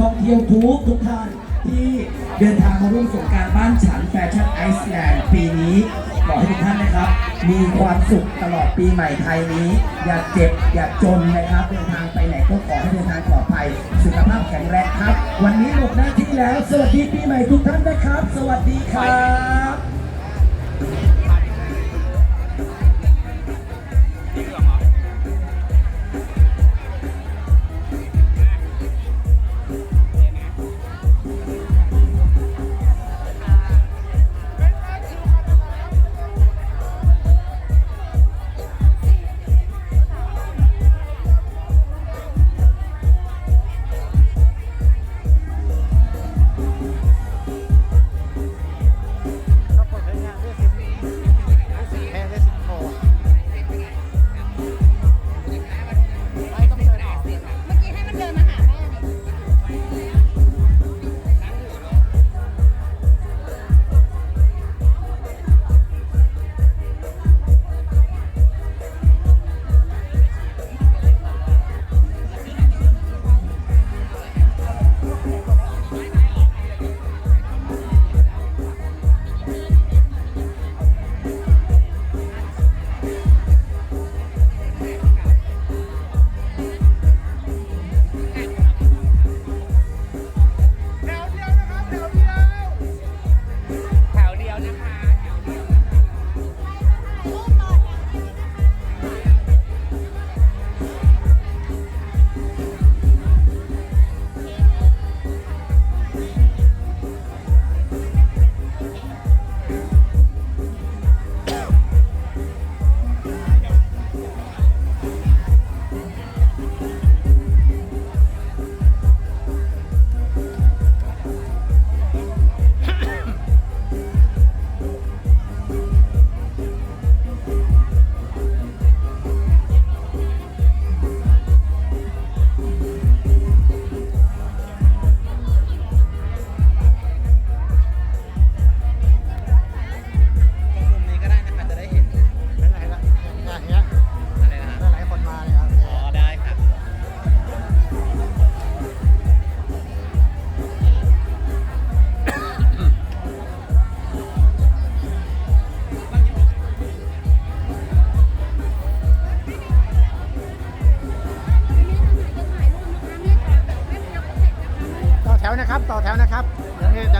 ท่องเที่ยวทุกทุกท่านที่เดินทางมาร่วมสงการบ้านฉันแฟชั่นไอซ์แลนด์ปีนี้ขอให้ทุกท่านนะครับ มีความสุขตลอดปีใหม่ไทยนี้ อย่าเจ็บอย่าจนนะครับ เดินทางไปไหนก็ขอให้เดินทางปลอดภัย สุขภาพแข็งแรงครับ วันนี้หมดหน้าที่แล้ว สวัสดีปีใหม่ทุกท่านนะครับ สวัสดีครับ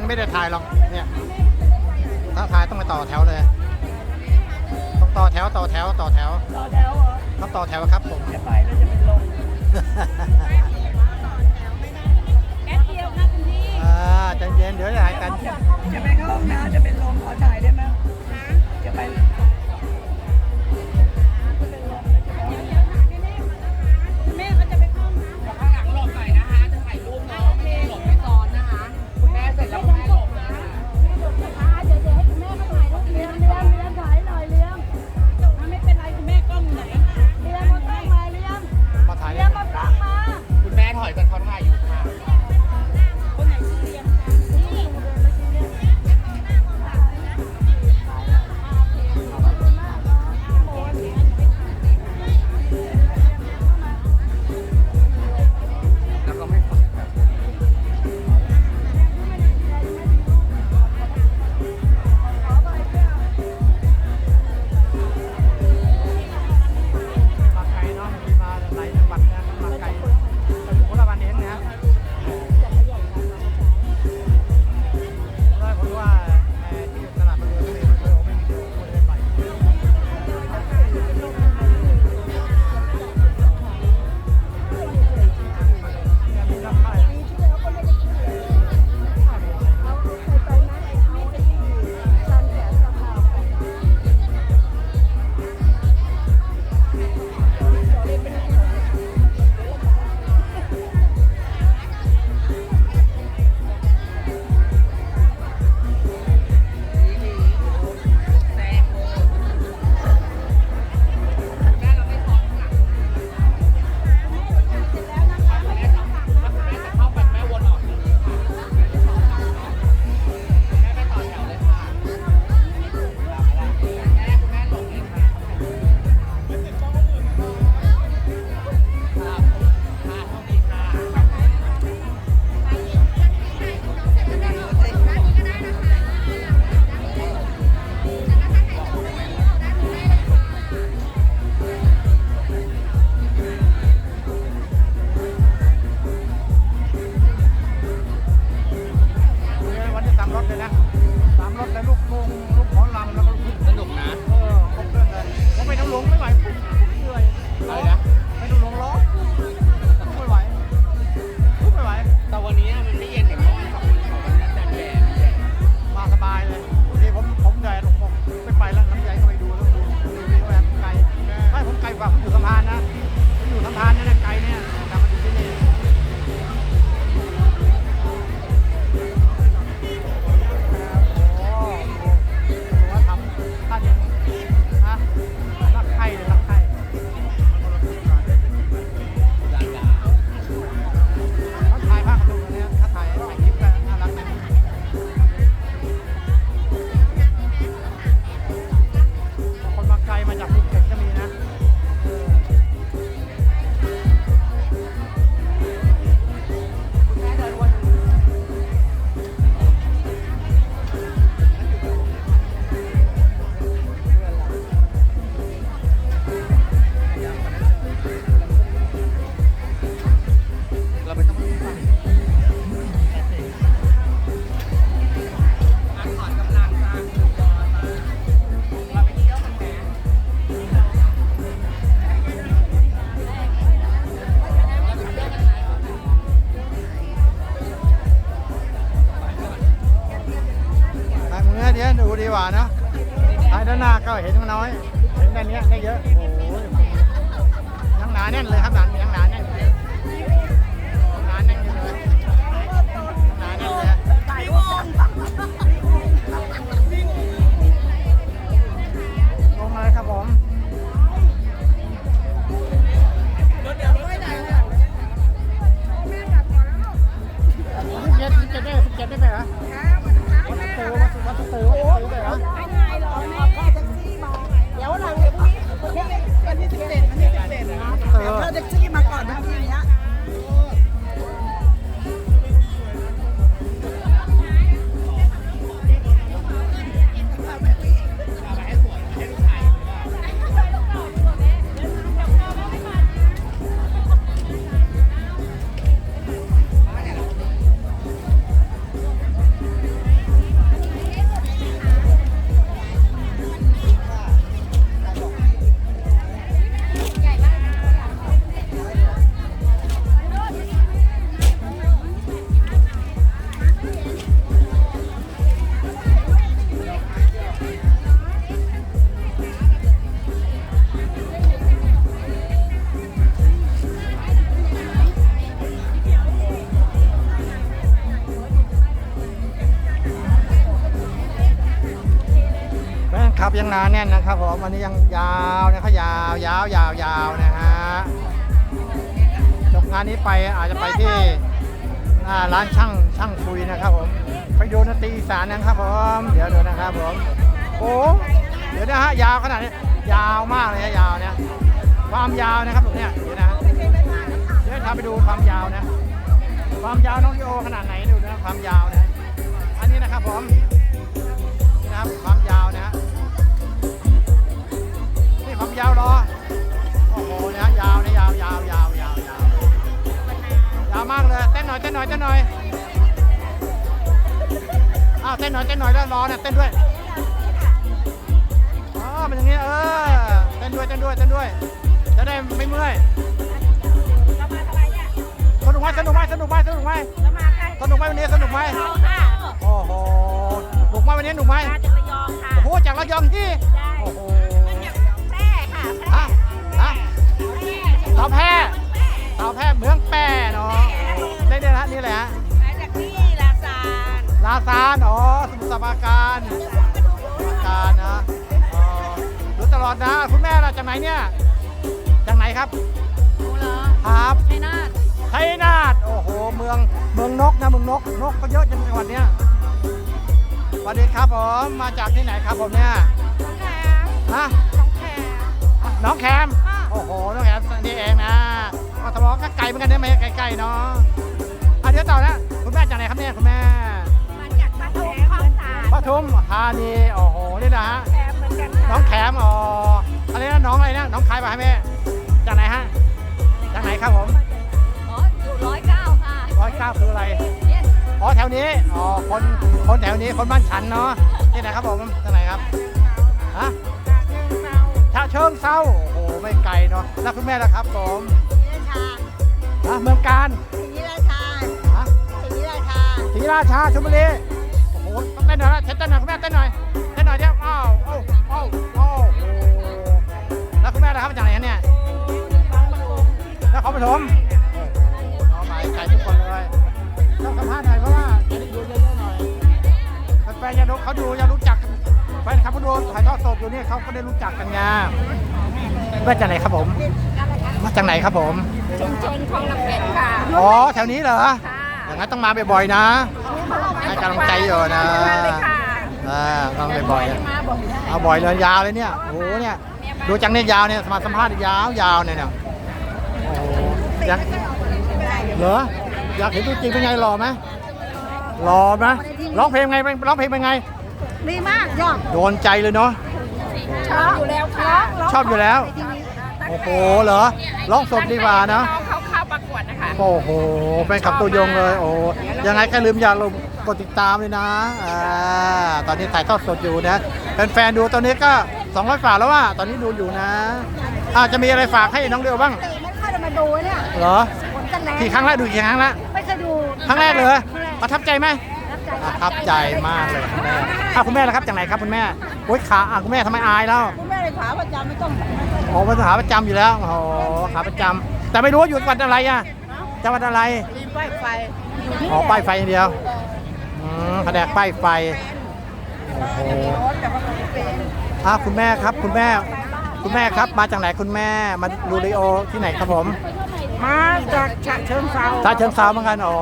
ไม่ยังไม่ได้ถ่ายหรอกเนี่ยถ้าถ่ายต้องไปต่อแถวเลยต้องต่อแถวต่อแถวต่อแถวต่อแถวเหรอต้องต่อแถวครับผมจะไปแล้วจะเป็นลมแป๊บเดียวค่ะคุณพี่อ่าใจเย็นเดี๋ยวจะถ่ายกัน จะไปเข้าห้องน้ำจะเป็นลมขอถ่ายได้ไหมจะไป ดีกว่านะถ่ายด้านหน้าก็เห็นน้อย เห็นด้านนี้ได้เยอะ โอ้โหยังหนาแน่นเลยครับหนายังหนาแน่นอยู่เลยยังหนาแน่นเลยยังหนาแน่นเลยลงมาเลยครับผมเจ็ดได้สิบเจ็ดได้ไหมเห หนาแน่นนะครับผมวันนี้ยังยาวนะครับยาวยาวยาวยาวนะฮะจบงานนี้ไปอาจจะไปที่ร้านช่างช่างคุยนะครับผมไปดูนตรีสานนะครับผมเดี๋ยวดูนะครับผมโอ้เดี๋ยวนะฮะยาวขนาดนี้ยาวมากเลยนะยาวเนี่ยความยาวนะครับผมเนี่ยเดี๋ยวนะเดี๋ยวพาไปดูความยาวนะ ความยาวน้องโอขนาดไหนดูนะความยาวนะ อันนี้นะครับผมนี่นะครับความยาวนะฮะ ความยาวรอโอ้โหนะยาวนะยาวยาวยาวยาวยาวยาวมากเลยเต้นหน่อยเต้นหน่อยเต้นหน่อยอ้าวเต้นหน่อยเต้นหน่อยแล้วรอเนี่ยเต้นด้วยอ๋อมันอย่างงี้เออเต้นด้วยเต้นด้วยเต้นด้วยจะได้ไม่เมื่อยเรามาทำไมเนี่ยสนุกไหมสนุกไหมสนุกไหมสนุกไหมเรามาใครสนุกไหมวันนี้สนุกไหมเราค่ะโอ้โหหนุกไหมวันนี้หนุกไหมมาจากระยองค่ะโอ้โหจากระยองที่ใช่โอ้โห สาวแพร่สาวแพร่เมืองแปรเนาะได้เนี่ยนะนี่แหละฮะมาจากที่ลาซานลาซานอ๋อสมุทรสาครการสมุทรปราการนะอ๋อรู้ตลอดนะคุณแม่เราจากไหนเนี่ยจากไหนครับหนูเหรอครับชัยนาทชัยนาทโอ้โหเมืองเมืองนกนะเมืองนกนกก็เยอะจังจังหวัดเนี้ยสวัสดีครับผมมาจากที่ไหนครับผมเนี่ยน้องแคมฮะน้องแคมน้องแคมโอ้โหน้องแคม นี่เองนะกทมก็ไกลเหมือนกันเนี่ยไม่ใกลๆเนาะอะเดี๋ยวต่อนะคุณแม่จากไหนครับเนี่ยคุณแม่มาจากปทุมคลองสานปทุมธานีโอ้โหนี่นะฮะแหมือนกันน้ค่ะองแคมอ๋ออะไรนะน้องอะไรนะน้องใคายป่ะให้แม่จากไหนฮะจากไหนครับผมอ๋ออยู่ร้อยเก้าค่ะร้อยเก้าคืออะไรอ๋อแถวนี้อ๋อคนคนแถวนี้คนบ้านฉันเนาะที่ไหนครับผมที่ไหนครับฮะชาเชิงเศร้า ไม่ไกลเนาะแล้วคุณแม่ล่ะครับผมฮะเมืองการศรีราชาฮะศรีราชาศรีราชาชลบุรีโอ้โหต้องเต้นหน่อยนะเต้นหน่อยคุณแม่เต้นหน่อยเต้นหน่อยเดี๋ยวอ้าวอ้าวอ้าวอ้าวโอ้โหแล้วคุณแม่นะครับมาจากไหนคะเนี่ยนครปฐมโอ้โหน้องหมายไก่ทุกคนเลยต้องสัมภาษณ์หน่อยเพราะว่าจะได้ดูเยอะๆหน่อยแฟนๆอยากดูเขาดูอยากรู้จักแฟนคลับเขาดูถ่ายทอดสดอยู่เนี่ยเขาก็ได้รู้จักกันไงมาจากไหนครับผม มาจากไหนครับผม ชุมชนคลองลำเพชรค่ะอ๋อแถวนี้เหรอค่ะอย่างนั้นต้องมาบ่อยๆนะให้กำลังใจอยู่นะมาเลยค่ะอ่าต้องบ่อยๆนะมาบอกได้เอาบ่อยเลยยาวเลยเนี่ยโอ้โหเนี่ยดูจังเนี่ยยาวเนี่ยมาสัมภาษณ์ยาวยาวเนี่ยเนี่ยโอ้โหอยากเหรออยากเห็นตัวจริงเป็นไงหล่อไหมหล่อไหมร้องเพลงไงร้องเพลงเป็นไง ดีมากยอดโดนใจเลยเนาะ ชอบอยู่แล้วค่ะชอบอยู่แล้ว โอ้โห เหรอ ร้องสดดีกว่านะเขาเข้าประกวดนะคะ โอ้โหเป็นขับตัวยงเลย โอ้ยังไงก็ลืมอย่าลืมกดติดตามเลยนะ อ่า ตอนนี้ถ่ายทอดสดอยู่นะ แฟนๆดูตอนนี้ก็ 200ฝากแล้วว่า ตอนนี้ดูอยู่นะอาจะมีอะไรฝากให้น้องเดียวบ้าง ไม่ค่อยจะมาดูเนี่ย เหรอ ผลกันแรงกี่ครั้งแล้วดูกี่ครั้งแล้วไม่เคยดู ครั้งแรกเลยประทับใจไหมรับ ประทับใจมากเลยคุณแม่อ้าวคุณแม่ล่ะครับจากไหนครับคุณแม่โอ๊ยขาอะคุณแม่ทำไมอายแล้วคุณแม่เลยขาประจำไม่ต้องโอ้เป็นขาประจำอยู่แล้วโอ้โหขาประจำแต่ไม่รู้ว่าอยู่จังหวัดอะไรอะจังหวัดอะไรรีบป้ายไฟอ๋อป้ายไฟอย่างเดียวอืมแผนกป้ายไฟโอ้โหแต่ว่าไม่เป็นอะคุณแม่ครับคุณแม่ คุณแม่ครับมาจากไหนคุณแม่มาดูริโอที่ไหนครับผม มาจากฉะเชิงเซาชาเชิงเซาเหมือนกันอ๋อ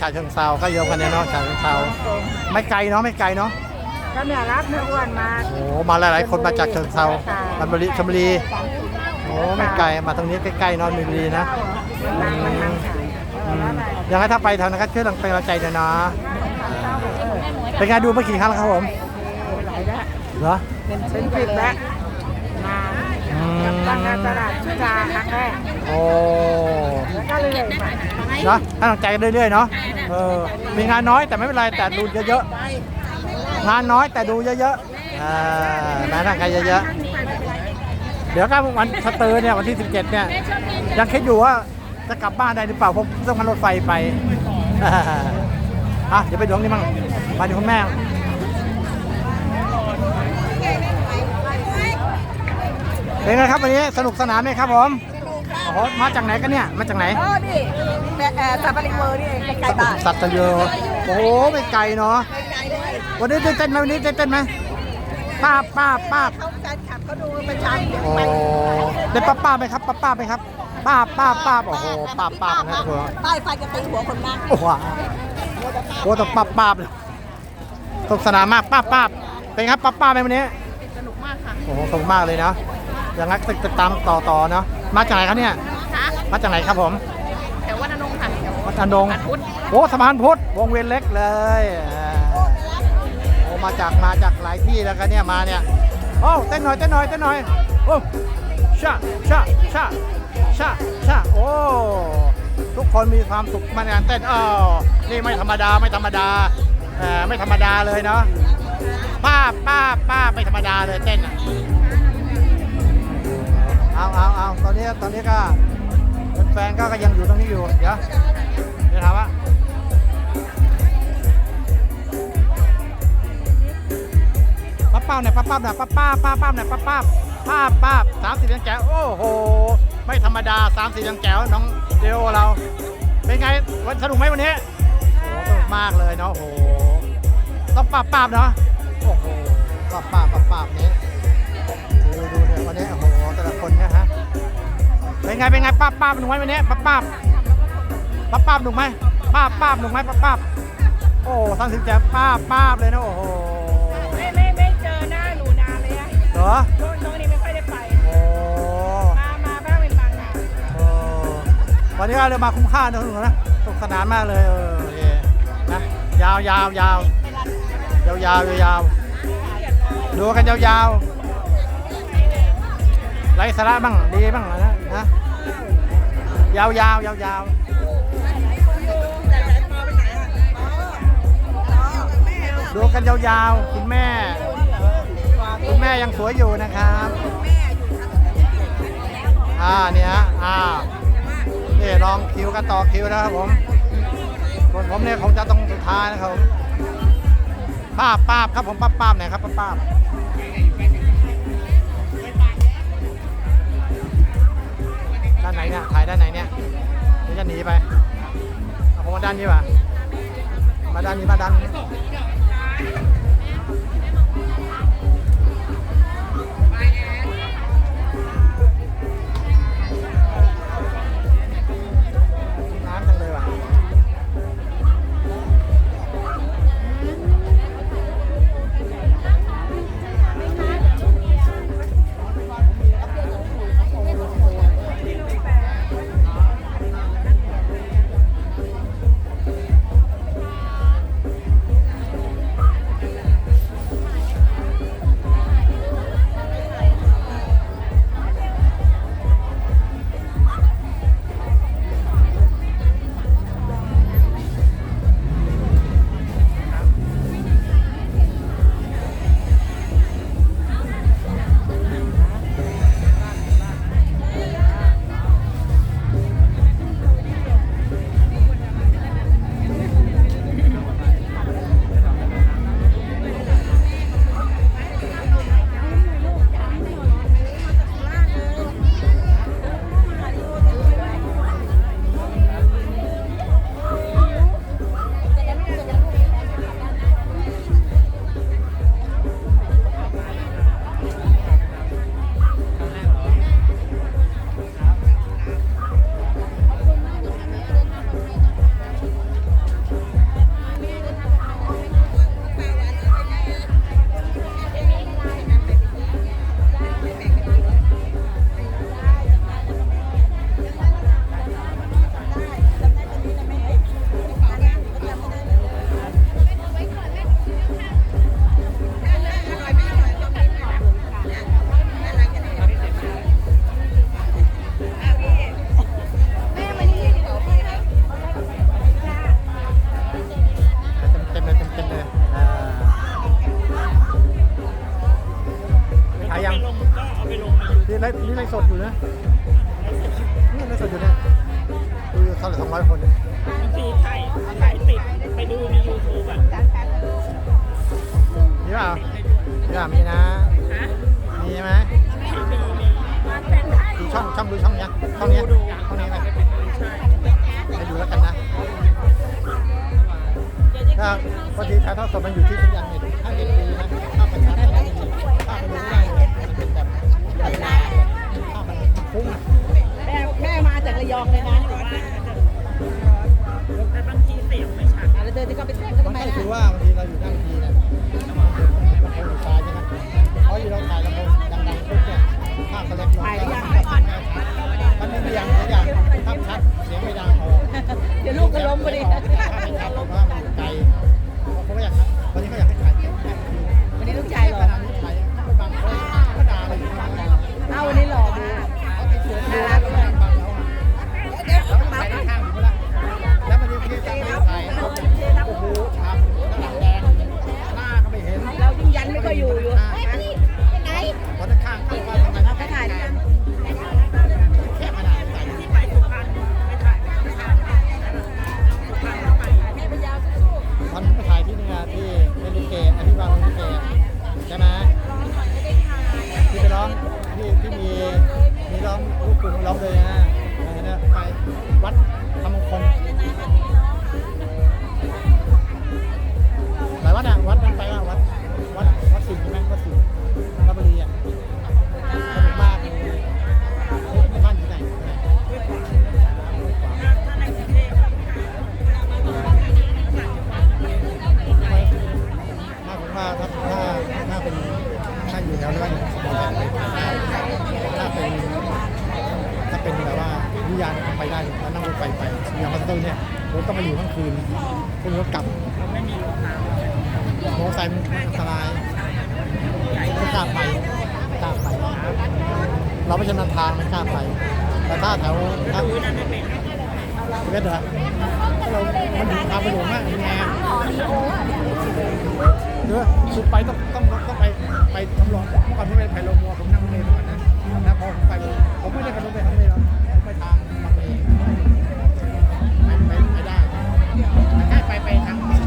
ชาเชิงเซาก็เยอะกันเนี่ยเนาะชาเชิงเซาไม่ไกลเนาะไม่ไกลเนาะก็เนี่ยรับเนื้ออ้วนมาโอ้มาหลายๆคนมาจากเชิงเซาลำบุรีชลบุรีโอ้ไม่ไกลมาตรงนี้ใกล้ๆเนอนมีบุรีนะอืมอืมยังไงถ้าไปแถวนั้นก็ช่วยเป็นกำลังใจด้วยนะเป็นไงดูเมื่อกี่ครั้งแล้วครับผมหลายแล้วเหรอเป็นเป็นผิดแล้วมาอืมตั้งแต่ตลาดชุกาครั้งแรกโอ้ นาะให้กำลังใจกันเรื่อยๆเนาะเออมีงานน้อยแต่ไม่เป็นไรแต่ดูเยอะๆงานน้อยแต่ดูเยอะๆอ่ามาทางใครเยอะๆเดี๋ยวก็วันสเตอร์เนี่ยวันที่ 17 เนี่ยยังคิดอยู่ว่าจะกลับบ้านได้หรือเปล่าเพราะต้องขับรถไฟไปอะเดี๋ยวไปดูห้องนี้มั่งมาดูคุณแม่เป็นไงครับวันนี้สนุกสนานไหมครับผมโอ้โหมาจากไหนกันเนี่ย มาจากไหนโอ้ดิ ซาฟารีเวอร์นี่เองใกล้ๆบ้านสัตว์เยอะโอ้โหไม่ไกลเนาะไกลๆเลยวันนี้ตื่นเต้นไหมวันนี้ตื่นเต้นไหมป้าบป้าบป้าบเขาการขับเขาดูประจำเดี๋ยวโอ้ไปได้ป้าบป้าบไหมครับป้าบป้าบไหมครับ ป้าบป้าบป้าบโอ้โหป้าบป้าบนะหัวป้ายไฟจะตีหัวคนนั่งโอ้โหโอ้ต้องป้าบป้าบเลยสนุกสนานมากป้าบป้าบเป็นไงครับป้าบป้าบไหมวันนี้สนุกมากค่ะโอ้โหสนุกมากเลยเนาะอย่างนั้นติดตามต่อต่อเนาะมาจากไหนครับเนี่ยคะมาจากไหนครับผม แถววัดอนงค่ะ วัด อนงวัดพุทธโอ้สะพานพุทธวงเวียนเล็กเลยอ่าโอ้มาจากมาจากหลายที่แล้วกันเนี่ยมาเนี่ยโอ้เต้นหน่อยเต้นหน่อยเต้นหน่อยโอ้ชาชาชาชาชาโอ้ทุกคนมีความสุขมางานเต้นอ้าวนี่ไม่ธรรมดาไม่ธรรมดาเอ่อไม่ธรรมดาเลยเนาะป้าบป้าบป้าบไม่ธรรมดาเลยเต้นอะเอาเอาเอาตอนนี้ตอนนี้ก็แฟนๆก็ก็ยังอยู่ตรงนี้อยู่ เดี๋ยว เดี๋ยวถามว่าป้าป้าหน่ยป้าป้าหน่ยป้าป้าป้าป้าหน่ยป้าป้าป้าป้าสามสิบยังแจ๋วโอ้โห ไม่ธรรมดาสามสิบยังแจ๋วน้องเดโอเรา เป็นไงวันสนุกไหมวันนี้สนุกมากเลยเนาะโอ้โหต้องป้าป้าเนาะโอ้โหป้าป้าป้าป้านี้ดูดูเนี่ยวันนี้โอ้โหแต่ละคนเนี่ยฮะเป็นไงเป็นไงป้าป้าหนุกไหมวันนี้ป้าป้า ป้าป้าบหนุกไหมป้าป้าบหนุกไหมป้าป้าบโอ้ทั้งสิบแจ๋ป้าป้าบเลยนะโอ้โหไม่ไม่ไม่เจอหน้าหนูนานเลยอะเหรอช่วงช่วงนี้ไม่ค่อยได้ไปโอ้มามาบ้างเป็นบางงานเออวันนี้ก็เลยมาคุ้มค่านะหนูนะสนุกสนานมากเลยเออโอเคนะยาวยาวยาวยาวยาวยาวดูกันยาวยาวไรสาระบ้างดีบ้างนะนะยาวยาวยาวยาว ยาวๆ คุณแม่ คุณแม่ยังสวยอยู่นะครับอ่าเนี่ยอ่านี่ลองคิวกันต่อคิวนะครับผมส่วนผมเนี่ยคงจะต้องสุดท้ายนะครับผมป้าบป้าบครับผมป้าบป้าบหน่ยครับป้าบป้าบด้านไหนเนี่ยถ่ายด้านไหนเนี่ยเดี๋ยวจะหนีไปเอาผมมาด้านนี้ป่ะมาด้านนี้มาด้านนี้ ไลฟ์นี่ไลฟ์สดอยู่นะนี่ไลฟ์สดอยู่เนี่ยดูเท่าไหร่สองร้อยคนเนี่ยมันตีไข่ไข่ติดไปดูในยูทูบอะนี่เปล่ามีป่ามีนะมีไหมดูช่องช่องดูช่องเนี้ยช่องเนี้ยช่องนี้ไหมไปดูแล้วกันนะถ้าพอดีถ่ายทอดสดมันอยู่ที่ชั้นยังเนี่ยถ้าเด็กดีนะถ้าประชาชนถ้าเป็ได้ องเลยนะาแต่บางทีเสียงไม่ชัดเดินที่เขาไปแทรกกันทำไมก็ล่ะ คือว่าบางทีเราอยู่ด้านทีเนี่ยมันโงสุายเขาอยู่เราถ่ายลำโไปต้องต้องต้องไปไปทำลองเมื่อก่อนผมไปไผ่ลงมัวผมนั่งรถเมล์ก่อนนะนะพอผมไปผมไม่ได้ขับรถไปทางเมล์หรอกไปทางบางเลนไปไปได้ใกล้ไปไปทาง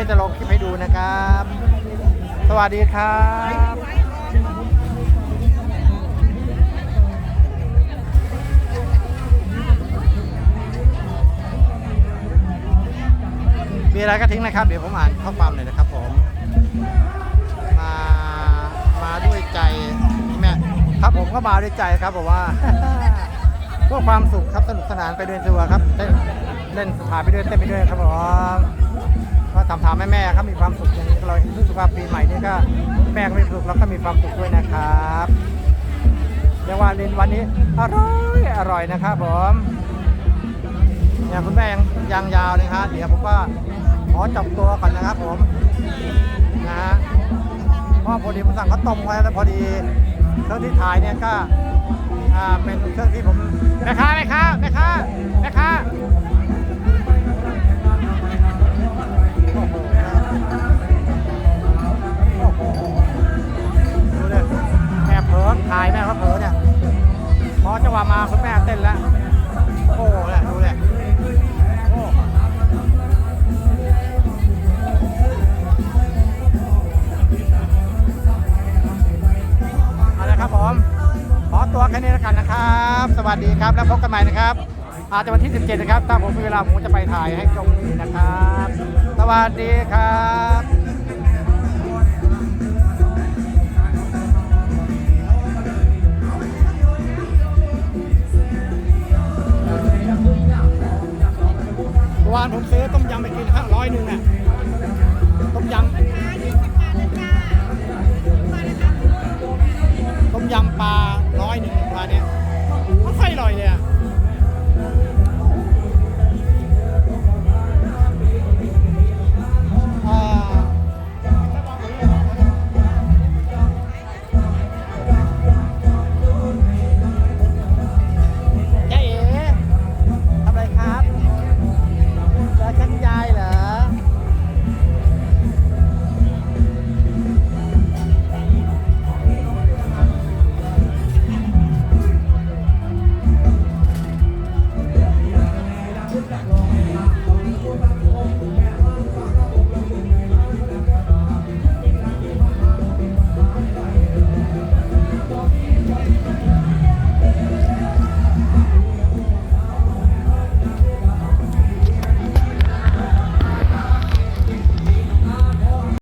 นี้จะลงคลิปให้ดูนะครับ สวัสดีครับมีอะไรก็ทิ้งนะครับ เดี๋ยวผมอ่านข้อความหน่อยนะครับผม มา มาด้วยใจแม่ครับผมก็มาด้วยใจครับผมว่าเพื่อความสุขครับสนุกสนานไปด้วยตัวครับเต้นเล่นถ่าไปด้วยเต้นไปด้วยครับผม ก็ทำทำให้แม่ครับมีความสุขอย่างนี้เรารู้สึกว่าปีใหม่นี้ก็แม่ก็มีความสุขแล้วก็มีความสุขด้วยนะครับเรียกว่าเล่นวันนี้อร่อยอร่อยนะครับผมเนี่ยคุณแม่ยังยังยาวเลยฮะเดี๋ยวผมก็ขอจับตัวก่อนนะครับผมนะฮะเพราะพอดีผมสั่งข้าวต้มไว้แล้วพอดีเครื่องที่ถ่ายเนี่ยก็อ่าเป็นเครื่องที่ผมแม่ค้าแม่ค้าแม่ค้าแม่ค้า อาจจะวันที่ 17 นะครับ ถ้าผมมีเวลาผมจะไปถ่ายให้ชมอีกนะครับ สวัสดีครับวานผมซื้อต้มยำไปกินห้าร้อยหนึ่งอะต้มยำต้มยำปลาร้อยหนึ่งปลาเนี้ยไม่ค่อยอร่อยเลยอะ